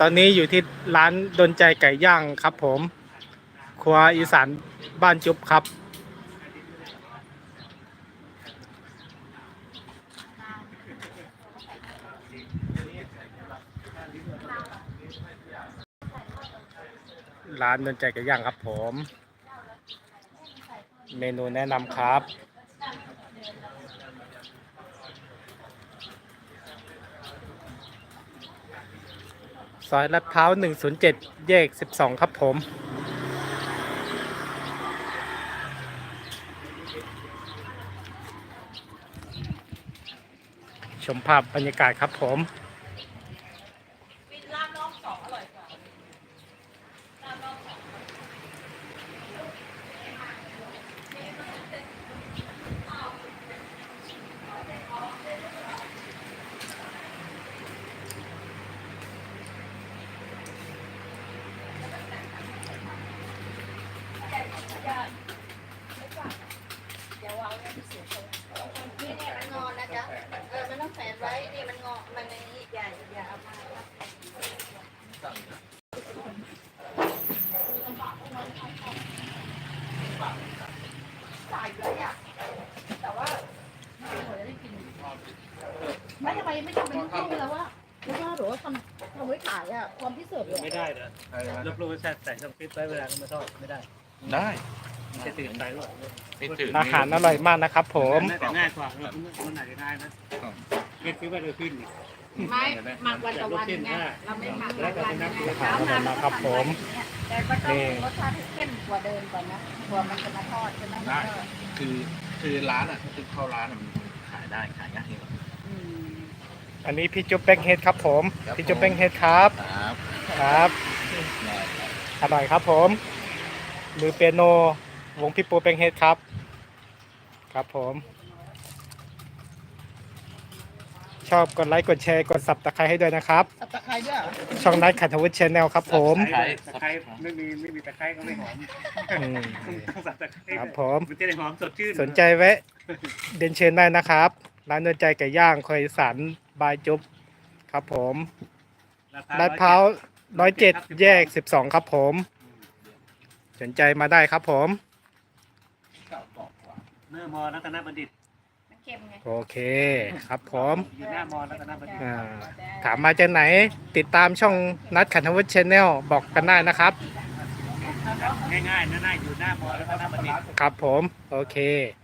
ตอนนี้อยู่ที่ร้านดนใจไก่ย่างครับผม ครัวอีสานบ้านจุ๊บครับ ร้านดนใจไก่ย่างครับผม เมนูแนะนำครับ ซอยลาดพร้าว 107 แยก 12 ครับผมชมภาพบรรยากาศครับผม นี่เนี่ยมันงอนนะจ๊ะเออมันต้องแฝนไว้นี่มันงอมันในนี้อย่าอย่าเอามาใส่เลยอะแต่ว่าไม่ทำไมไม่ทำเป็นลูกๆแล้วว่าแล้วว่าหรือว่าทำทำไว้ขายอะความที่เสิร์ฟเลยไม่ได้นะลบลูกใส่ใส่ช่องฟิตไว้เวลาเขามาทอดไม่ได้ ได้ ไม่ใช่ตื่นไปหรอกไม่ถึงอาหารอร่อยมากนะครับ ผม น่าจะง่ายกว่าเรามันไหนจะง่ายนะเก็บซื้อไปเลยขึ้นไม่หมักวันต่อวันไงเราไม่หมักหลายวันไงอาหารอร่อยมากครับผมแต่ก็ต้องรสชาติให้เข้มกว่าเดิมก่อนนะกว่ามันจะมาทอดใช่ไหมได้คือคือร้านอะคือเข้าร้านอะมันขายได้ขายง่ายครับอืมอันนี้พี่จุ๊บแป้งเฮดครับ ผมครับพี่จุ๊บแป้งเฮดครับครับครับได้ครับอร่อยครับผมมือเปียโน วงพี่ปูแป้งเฮดครับ ครับผม ชอบกดไลค์กดแชร์กดสับตะไคร้ให้ด้วยนะครับ สับตะไคร้ด้วยเหรอช่องนัดขันทวุฒิชแนลครับผมตะไคร้ไม่มีไม่มีตะไคร้ก็ไม่หอมอืมต้องสับตะไคร้ครับผม มันจะได้หอมสดชื่นสนใจแวะเดินเชิญได้นะครับ ร้านเดินใจไก่ย่างคอยสันบายจุ๊บครับผมลาดพร้าวร้อยเจ็ดแยกสิบสองครับผม สนใจมาได้ครับผม เนื้อมอรัตนบัณฑิต มันเค็มไงโอเคครับผม อยู่หน้ามอรัตนบัณฑิต อ่า ถามมาจากไหน ติดตามช่องนัดขันทวุฒิชแนลบอกกันได้นะครับ ง่ายๆง่ายๆอยู่หน้ามอรัตนบัณฑิต ครับผม โอเคแ